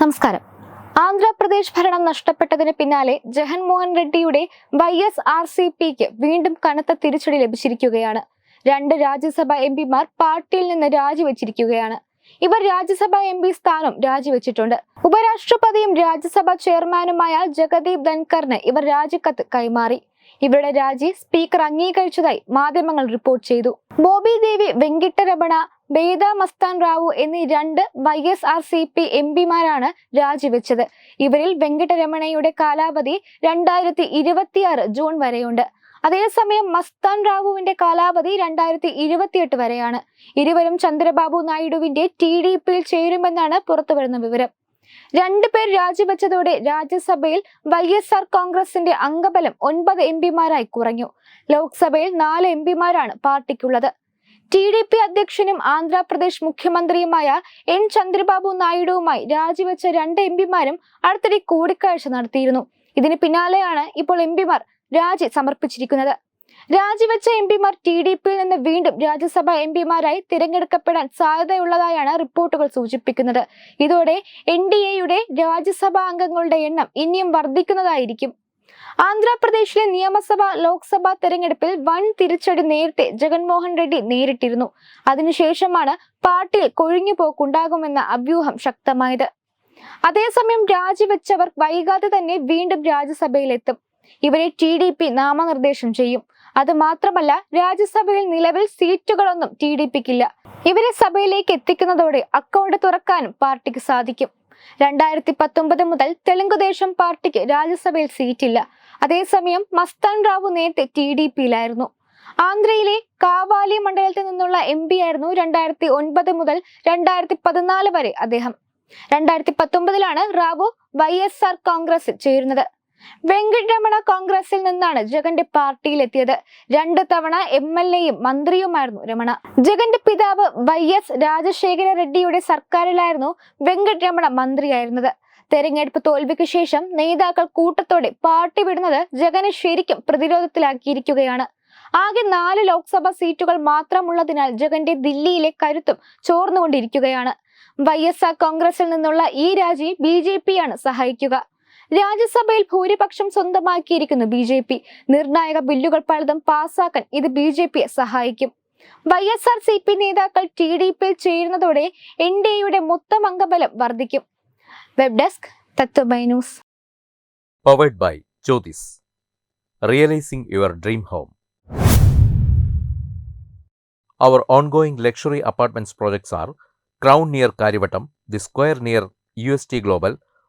നമസ്കാരം. ആന്ധ്രാപ്രദേശ് ഭരണം നഷ്ടപ്പെട്ടതിന് പിന്നാലെ ജഗൻമോഹൻ റെഡ്ഡിയുടെ വൈ എസ് ആർ സി പിക്ക് വീണ്ടും കനത്ത തിരിച്ചടി ലഭിച്ചിരിക്കുകയാണ്. രണ്ട് രാജ്യസഭ എം പിമാർ പാർട്ടിയിൽ നിന്ന് രാജിവെച്ചിരിക്കുകയാണ്. ഇവർ രാജ്യസഭ എം പി സ്ഥാനം രാജിവെച്ചിട്ടുണ്ട്. ഉപരാഷ്ട്രപതിയും രാജ്യസഭ ചെയർമാനുമായ ജഗദീപ് ധൻകറിന് ഇവർ രാജിക്കത്ത് കൈമാറി. ഇവരുടെ രാജി സ്പീക്കർ അംഗീകരിച്ചതായി മാധ്യമങ്ങൾ റിപ്പോർട്ട് ചെയ്തു. ബോബി ദേവി വെങ്കിട്ടരമണ ബേദ മസ്താൻ റാവു എന്നീ രണ്ട് Y S R C P M പിമാരാണ് രാജിവെച്ചത് ഇവരിൽ വെങ്കിട്ടരമണയുടെ കാലാവധി രണ്ടായിരത്തി ഇരുപത്തിയാറ് ജൂൺ വരെയുണ്ട്. അതേസമയം മസ്താൻ റാവുവിന്റെ കാലാവധി രണ്ടായിരത്തി ഇരുപത്തിയെട്ട് വരെയാണ്. ഇരുവരും ചന്ദ്രബാബു നായിഡുവിന്റെ ടി ഡി പിയിൽ ചേരുമെന്നാണ് പുറത്തുവരുന്ന വിവരം. രണ്ടുപേർ രാജിവെച്ചതോടെ രാജ്യസഭയിൽ വൈ എസ് ആർ കോൺഗ്രസിന്റെ അംഗബലം ഒൻപത് എം പിമാരായി കുറഞ്ഞു. ലോക്സഭയിൽ നാല് എം പിമാരാണ് പാർട്ടിക്കുള്ളത്. ടി ഡി പി അധ്യക്ഷനും ആന്ധ്രാപ്രദേശ് മുഖ്യമന്ത്രിയുമായ എൻ ചന്ദ്രബാബു നായിഡുവുമായി രാജിവെച്ച രണ്ട് എം പിമാരും അടുത്തിടെ കൂടിക്കാഴ്ച നടത്തിയിരുന്നു. ഇതിന് പിന്നാലെയാണ് ഇപ്പോൾ എം പിമാർ രാജി സമർപ്പിച്ചിരിക്കുന്നത്. രാജിവെച്ച എം പിമാർ ടി ഡി പിയിൽ നിന്ന് വീണ്ടും രാജ്യസഭ എം പിമാരായി തിരഞ്ഞെടുക്കപ്പെടാൻ സാധ്യതയുള്ളതായാണ് റിപ്പോർട്ടുകൾ സൂചിപ്പിക്കുന്നത്. ഇതോടെ എൻ ഡി എയുടെ രാജ്യസഭാ അംഗങ്ങളുടെ എണ്ണം ഇനിയും വർദ്ധിക്കുന്നതായിരിക്കും. ആന്ധ്രാപ്രദേശിലെ നിയമസഭ ലോക്സഭാ തെരഞ്ഞെടുപ്പിൽ വൻ തിരിച്ചടി നേരത്തെ ജഗൻമോഹൻ റെഡ്ഡി നേരിട്ടിരുന്നു. അതിനുശേഷമാണ് പാർട്ടിയിൽ കൊഴിഞ്ഞുപോക്കുണ്ടാകുമെന്ന അഭ്യൂഹം ശക്തമായത്. അതേസമയം രാജിവെച്ചവർ വൈകാതെ തന്നെ വീണ്ടും രാജ്യസഭയിലെത്തും. ഇവരെ ടി ഡി പി നാമനിർദ്ദേശം ചെയ്യും. അത് മാത്രമല്ല രാജ്യസഭയിൽ നിലവിൽ സീറ്റുകളൊന്നും ടി ഡി പിക്കില്ല. ഇവരെ സഭയിലേക്ക് എത്തിക്കുന്നതോടെ അക്കൗണ്ട് തുറക്കാനും പാർട്ടിക്ക് സാധിക്കും. രണ്ടായിരത്തി പത്തൊമ്പത് മുതൽ തെലുങ്കുദേശം പാർട്ടിക്ക് രാജ്യസഭയിൽ സീറ്റില്ല. അതേസമയം മസ്താൻ റാവു നേരത്തെ ടി ഡി പിയിലായിരുന്നു. ആന്ധ്രയിലെ കാവാലി മണ്ഡലത്തിൽ നിന്നുള്ള എം പി ആയിരുന്നു രണ്ടായിരത്തി ഒൻപത് മുതൽ രണ്ടായിരത്തി പതിനാല് വരെ അദ്ദേഹം. രണ്ടായിരത്തി പത്തൊമ്പതിലാണ് റാവു വൈ എസ് ആർ കോൺഗ്രസിൽ ചേരുന്നത്. വെങ്കിട്ടരമണ കോൺഗ്രസിൽ നിന്നാണ് ജഗന്റെ പാർട്ടിയിലെത്തിയത്. രണ്ടു തവണ എം എൽ എയും മന്ത്രിയുമായിരുന്നു രമണ. ജഗന്റെ പിതാവ് വൈ എസ് രാജശേഖര റെഡ്ഡിയുടെ സർക്കാരിലായിരുന്നു വെങ്കട്ടരമണ മന്ത്രിയായിരുന്നത്. തെരഞ്ഞെടുപ്പ് തോൽവിക്ക് ശേഷം നേതാക്കൾ കൂട്ടത്തോടെ പാർട്ടി വിടുന്നത് ജഗനെ ശരിക്കും പ്രതിരോധത്തിലാക്കിയിരിക്കുകയാണ്. ആകെ നാല് ലോക്സഭാ സീറ്റുകൾ മാത്രമുള്ളതിനാൽ ജഗന്റെ ദില്ലിയിലെ കരുത്തും ചോർന്നുകൊണ്ടിരിക്കുകയാണ്. വൈ എസ് ആർ കോൺഗ്രസിൽ നിന്നുള്ള ഈ രാജി ബി ജെ പിയാണ് സഹായിക്കുക. രാജ്യസഭയിൽ ഭൂരിപക്ഷം സ്വന്തമാക്കിയിരിക്കുന്നു ബി ജെ പി. നിർണായക ബില്ലുകൾ പലതും പാസാക്കാൻ ഇത് ബി ജെ പിയെ സഹായിക്കും. Y S R C P നേതാക്കൾ ടി ഡി പിയിൽ ചേരുന്നതോടെ എൻ ഡി എയുടെ മൊത്തം അംഗബലം വർദ്ധിക്കും. Web desk Tatwamayi news. Luxury apartments projects R crown near Kariavattom the square near U S T Crown